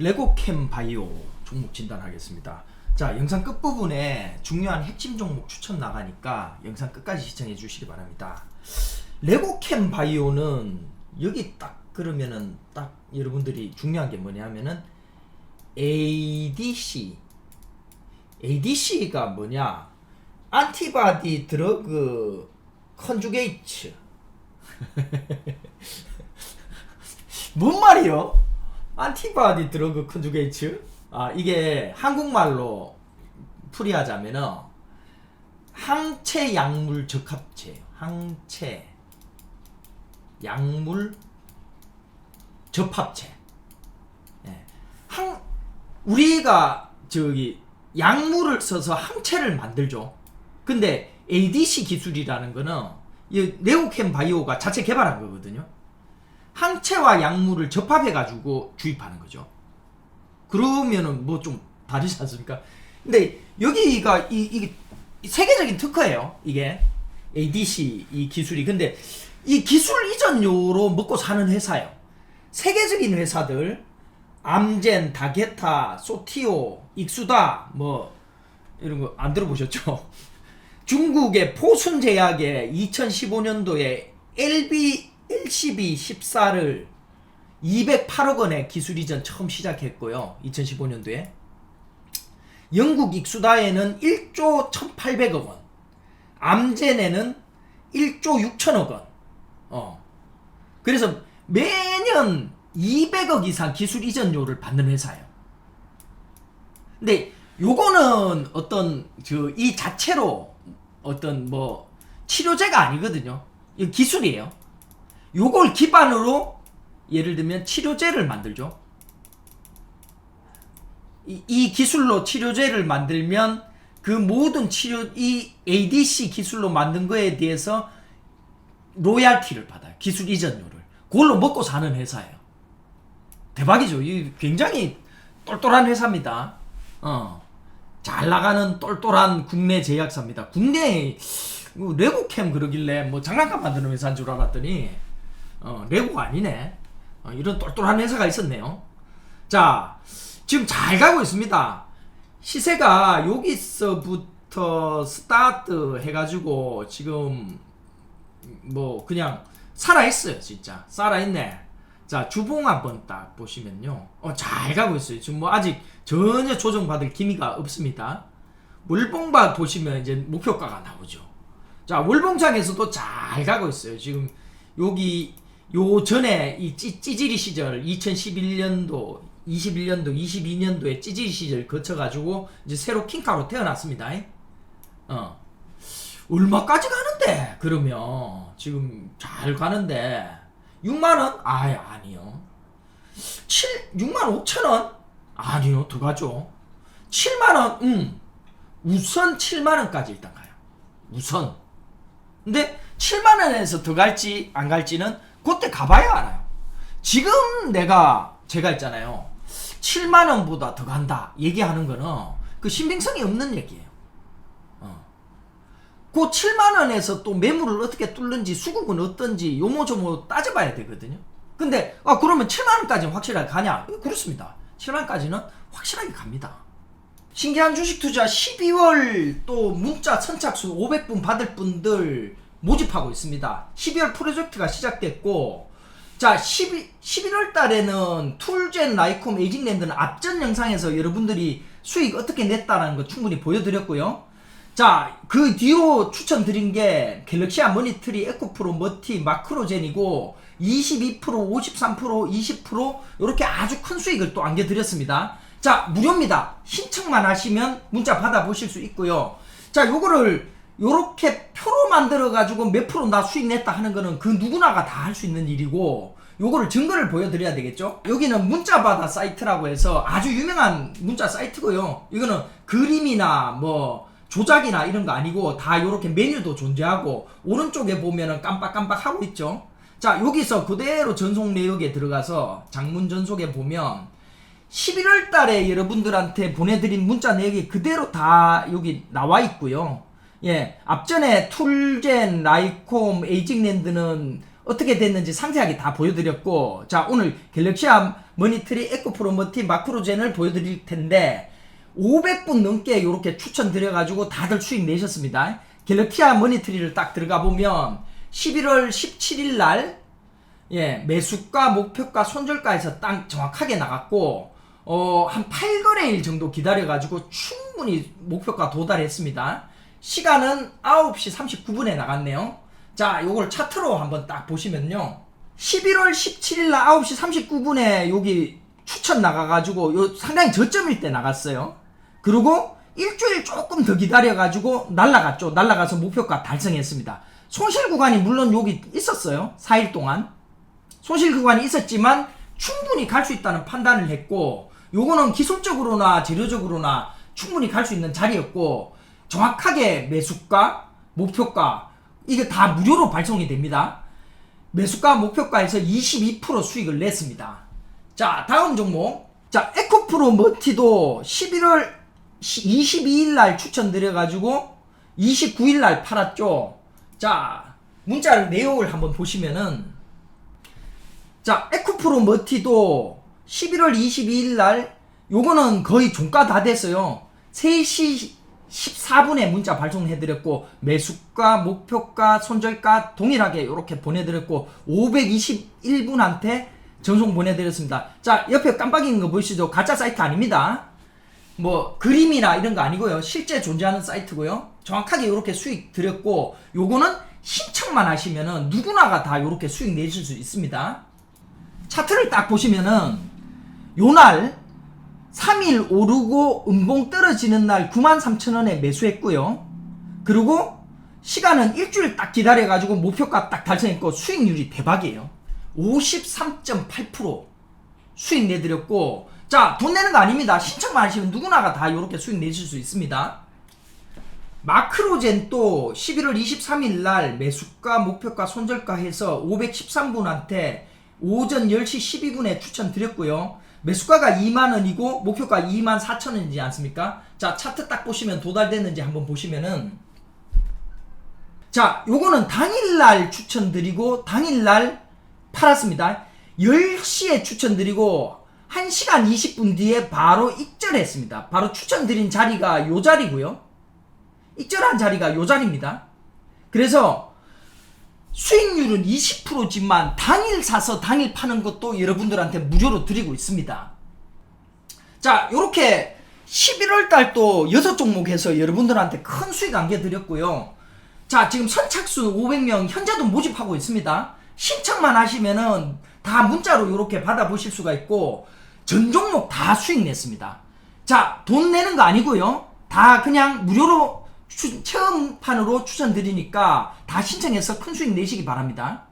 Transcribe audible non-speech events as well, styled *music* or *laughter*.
레고캠 바이오 종목 진단하겠습니다. 자, 영상 끝부분에 중요한 핵심 종목 추천 나가니까 영상 끝까지 시청해 주시기 바랍니다. 레고캠 바이오는 여기 딱 그러면은 딱 여러분들이 중요한 게 뭐냐면은 ADC ADC가 뭐냐? 안티바디 드러그 컨주게이츠 *laughs* 뭔 말이요? 안티바디 드러그 컨주게이츠? 아 이게 한국말로 풀이하자면은 항체 약물 적합체예요. 항체 약물 접합체. 예. 항 우리가 저기 약물을 써서 항체를 만들죠. 근데 ADC 기술이라는 거는 이 네오캠 바이오가 자체 개발한 거거든요. 항체와 약물을 접합해 가지고 주입하는 거죠. 그러면은 뭐 좀 다르지 않습니까? 근데 여기가 이 이게 세계적인 특허예요. 이게 ADC 이 기술이 근데 이 기술 이전료로 먹고 사는 회사예요. 세계적인 회사들 암젠, 다게타, 소티오, 익수다 뭐 이런 거 안 들어보셨죠? *laughs* 중국의 포순제약의 2015년도에 LB LCB 14를 208억 원의 기술 이전 처음 시작했고요. 2015년도에 영국 익수다에는 1조 1,800억 원, 암젠에는 1조 6천억 원. 어. 그래서 매년 200억 이상 기술 이전료를 받는 회사예요. 근데 요거는 어떤 그이 자체로 어떤 뭐 치료제가 아니거든요. 이 기술이에요. 요걸 기반으로 예를 들면 치료제를 만들죠. 이, 이 기술로 치료제를 만들면 그 모든 치료 이 ADC 기술로 만든 거에 대해서 로얄티를 받아요. 기술 이전료를. 그걸로 먹고 사는 회사예요. 대박이죠. 이 굉장히 똘똘한 회사입니다. 어. 잘 나가는 똘똘한 국내 제약사입니다. 국내 레고캠 그러길래 뭐 장난감 만드는 회사인 줄 알았더니 어, 레고가 아니네. 어, 이런 똘똘한 회사가 있었네요. 자, 지금 잘 가고 있습니다. 시세가 여기서부터 스타트 해가지고 지금 뭐 그냥 살아있어요, 진짜. 살아있네. 자, 주봉 한번 딱 보시면요. 어, 잘 가고 있어요. 지금 뭐 아직 전혀 조정받을 기미가 없습니다. 물봉바 보시면 이제 목표가가 나오죠. 자, 월봉장에서도 잘 가고 있어요. 지금 여기 요 전에 이 찌, 찌질이 시절 2011년도, 21년도, 22년도에 찌질이 시절 거쳐가지고 이제 새로 킹카로 태어났습니다. 어. 얼마까지 가는데? 그러면 지금 잘 가는데 6만 원? 아예 아니요. 7 6만 5천 원? 아니요. 더 가죠. 7만 원? 음. 우선 7만 원까지 일단 가요. 우선. 근데 7만 원에서 더 갈지 안 갈지는 그때 가봐야 알아요. 지금 내가 제가 있잖아요. 7만 원보다 더 간다 얘기하는 거는 그 신빙성이 없는 얘기예요. 어. 그 7만 원에서 또 매물을 어떻게 뚫는지 수급은 어떤지 요모조모 따져봐야 되거든요. 근데 아 그러면 7만 원까지는 확실하게 가냐? 예, 그렇습니다. 7만 원까지는 확실하게 갑니다. 신기한 주식 투자 12월 또 문자 선착순 500분 받을 분들 모집하고 있습니다. 12월 프로젝트가 시작됐고 자 12, 11월 달에는 툴젠 라이콤 에이징랜드는 앞전 영상에서 여러분들이 수익 어떻게 냈다는 거 충분히 보여드렸고요. 자, 그 뒤로 추천드린 게 갤럭시아 머니트리, 에코프로, 머티, 마크로젠이고 22%, 53%, 20% 이렇게 아주 큰 수익을 또 안겨드렸습니다. 자, 무료입니다. 신청만 하시면 문자 받아보실 수 있고요. 자, 요거를 요렇게 표로 만들어 가지고 몇 프로 나 수익 냈다 하는 거는 그 누구나가 다 할 수 있는 일이고 요거를 증거를 보여드려야 되겠죠? 여기는 문자바다 사이트라고 해서 아주 유명한 문자 사이트고요. 이거는 그림이나 뭐 조작이나 이런 거 아니고 다 요렇게 메뉴도 존재하고 오른쪽에 보면은 깜빡깜빡 하고 있죠? 자 여기서 그대로 전송 내역에 들어가서 장문 전속에 보면 11월 달에 여러분들한테 보내드린 문자 내역이 그대로 다 여기 나와 있고요. 예, 앞전에 툴젠, 라이콤, 에이징랜드는 어떻게 됐는지 상세하게 다 보여드렸고, 자, 오늘 갤럭시아 머니트리 에코프로 머티 마크로젠을 보여드릴 텐데 500분 넘게 이렇게 추천드려가지고 다들 수익 내셨습니다. 갤럭티아 머니트리를 딱 들어가 보면 11월 17일 날 예, 매수가, 목표가, 손절가에서 딱 정확하게 나갔고, 어, 한 8거래일 정도 기다려가지고 충분히 목표가 도달했습니다. 시간은 9시 39분에 나갔네요. 자, 요걸 차트로 한번 딱 보시면요. 11월 17일 날 9시 39분에 여기 추천 나가가지고 요 상당히 저점일 때 나갔어요. 그리고 일주일 조금 더 기다려가지고 날라갔죠. 날라가서 목표가 달성했습니다. 손실 구간이 물론 여기 있었어요. 4일 동안. 손실 구간이 있었지만 충분히 갈 수 있다는 판단을 했고 요거는 기술적으로나 재료적으로나 충분히 갈 수 있는 자리였고 정확하게 매수가 목표가 이게 다 무료로 발송이 됩니다. 매수가 목표가에서 22% 수익을 냈습니다. 자 다음 종목. 자 에코프로 머티도 11월 22일 날 추천드려 가지고 29일 날 팔았죠. 자 문자를 내용을 한번 보시면은. 자, 에코프로 머티도 11월 22일 날 요거는 거의 종가 다 됐어요. 3시 14분에 문자 발송해드렸고 매수가, 목표가, 손절가 동일하게 이렇게 보내드렸고 521분한테 전송 보내드렸습니다. 자, 옆에 깜빡이는 거 보이시죠? 가짜 사이트 아닙니다. 뭐 그림이나 이런 거 아니고요. 실제 존재하는 사이트고요. 정확하게 이렇게 수익 드렸고 요거는 신청만 하시면은 누구나가 다 이렇게 수익 내실 수 있습니다. 차트를 딱 보시면은 요날 3일 오르고 음봉 떨어지는 날 93,000원에 매수했고요. 그리고 시간은 일주일 딱 기다려가지고 목표가 딱 달성했고 수익률이 대박이에요. 53.8% 수익 내드렸고 자 돈 내는 거 아닙니다. 신청만 하시면 누구나가 다 이렇게 수익 내실 수 있습니다. 마크로젠 또 11월 23일 날 매수가 목표가 손절가 해서 513분한테 오전 10시 12분에 추천드렸고요. 매수가가 2만원이고 목표가 2만 4천원이지 않습니까? 자 차트 딱 보시면 도달됐는지 한번 보시면은 자 요거는 당일날 추천드리고 당일날 팔았습니다. 10시에 추천드리고 1시간 20분 뒤에 바로 익절했습니다. 바로 추천드린 자리가 요 자리고요. 익절한 자리가 요 자리입니다. 그래서 수익률은 20%지만 당일 사서 당일 파는 것도 여러분들한테 무료로 드리고 있습니다. 자, 요렇게 11월 달 또 6종목 해서 여러분들한테 큰 수익 안겨드렸고요. 자, 지금 선착순 500명 현재도 모집하고 있습니다. 신청만 하시면은 다 문자로 이렇게 받아보실 수가 있고 전 종목 다 수익 냈습니다. 자, 돈 내는 거 아니고요. 다 그냥 무료로 추- 체험판으로 추천드리니까 다 신청해서 큰 수익 내시기 바랍니다.